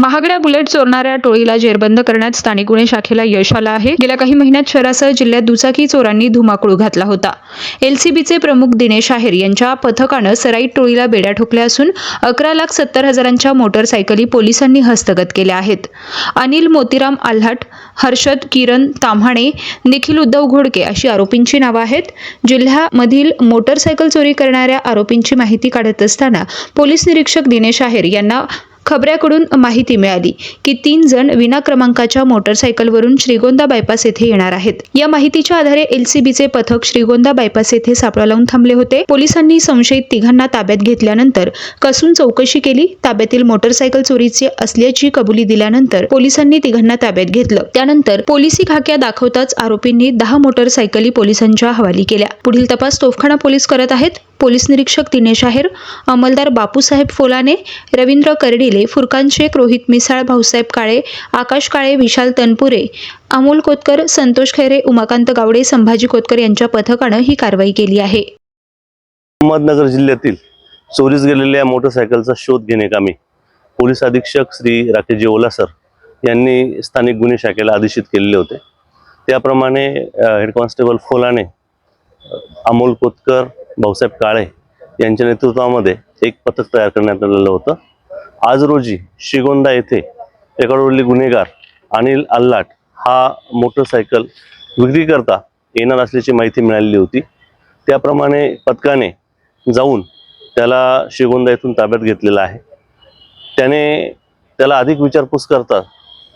महागड्या बुलेट चोरणाऱ्या टोळीला जेरबंद करण्यात स्थानिक गुन्हे शाखेला यश आलं आहे. गेल्या काही महिन्यात शहरासह जिल्ह्यात दुचाकी चोरांनी धुमाकूळ घातला होता. एलसीबीचे प्रमुख दिनेश आहेर यांच्या पथकानं सराईट टोळीला बेड्या ठोकल्या असून अकरा लाख सत्तर हजारांच्या मोटरसायकली पोलिसांनी हस्तगत केल्या आहेत. अनिल मोतीराम आल्हाट हर्षद किरण ताम्हाणे निखिल उद्धव घोडके अशी आरोपींची नावं आहेत. जिल्ह्यामधील मोटरसायकल चोरी करणाऱ्या आरोपींची माहिती काढत असताना पोलीस निरीक्षक दिनेश आहेर यांना खबऱ्याकडून माहिती मिळाली की तीन जण विना क्रमांकाच्या मोटरसायकलवरून श्रीगोंदा बायपास येथे येणार आहेत. या माहितीच्या आधारे एलसीबीचे पथक श्रीगोंदा बायपास येथे सापळा लावून थांबले होते. पोलिसांनी संशयित तिघांना ताब्यात घेतल्यानंतर कसून चौकशी केली. ताब्यातील मोटरसायकल चोरीची असल्याची कबुली दिल्यानंतर पोलिसांनी तिघांना ताब्यात घेतलं. त्यानंतर पोलिसी खाक्या दाखवताच आरोपींनी दहा मोटरसायकली पोलिसांच्या हवाली केल्या. पुढील तपास तोफखाना पोलीस करत आहेत. पोलीस निरीक्षक दिनेश आहेर अंमलदार बापूसाहेब फोलाने रवींद्र कर्डिले फुरकान शेख रोहित मिसाळ भाऊसाहेब काळे आकाश काळे विशाल तनपुरे अमोल कोतकर संतोष खैरे उमाकांत गावडे संभाजी कोतकर यांच्या पथकानं ही कारवाई केली आहे. अहमदनगर जिल्ह्यातील चोरीस गेलेल्या मोटरसायकलचा शोध घेणेकामी पोलीस अधीक्षक श्री राकेशजी ओलासर यांनी स्थानिक गुन्हे शाखेला आदेशित केलेले होते. त्याप्रमाणे हेड कॉन्स्टेबल फोलाने अमोल कोतकर भाऊसाहेब काळे यांच्या नेतृत्वामध्ये एक पथक तयार करण्यात आलेलं होतं. आज रोजी श्रीगोंदा येथे एकाडोळली गुन्हेगार अनिल अल्लाट हा मोटरसायकल विक्रीकरता येणार असल्याची माहिती मिळालेली होती. त्याप्रमाणे पथकाने जाऊन त्याला श्रीगोंदा येथून ताब्यात घेतलेला आहे. त्याने त्याला अधिक विचारपूस करता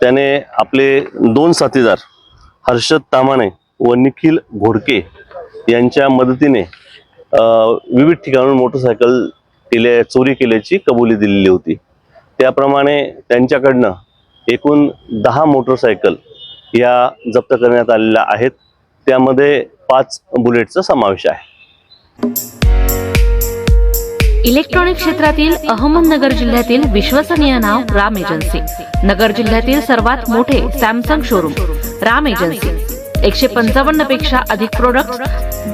त्याने आपले दोन साथीदार हर्षद तामाणे व निखिल घोडके यांच्या मदतीने विविध ठिकाणून मोटरसायकल केल्या चोरी केल्याची कबुली दिलेली होती. त्याप्रमाणे त्यांच्याकडनं एकूण दहा मोटरसायकल या जप्त करण्यात आलेल्या आहेत. त्यामध्ये पाच बुलेटचा समावेश आहे. इलेक्ट्रॉनिक क्षेत्रातील अहमदनगर जिल्ह्यातील विश्वसनीय नाव राम एजन्सी. नगर जिल्ह्यातील सर्वात मोठे सॅमसंग शोरूम राम एजन्सी. एकशे पंचावन्नपेक्षा अधिक प्रोडक्ट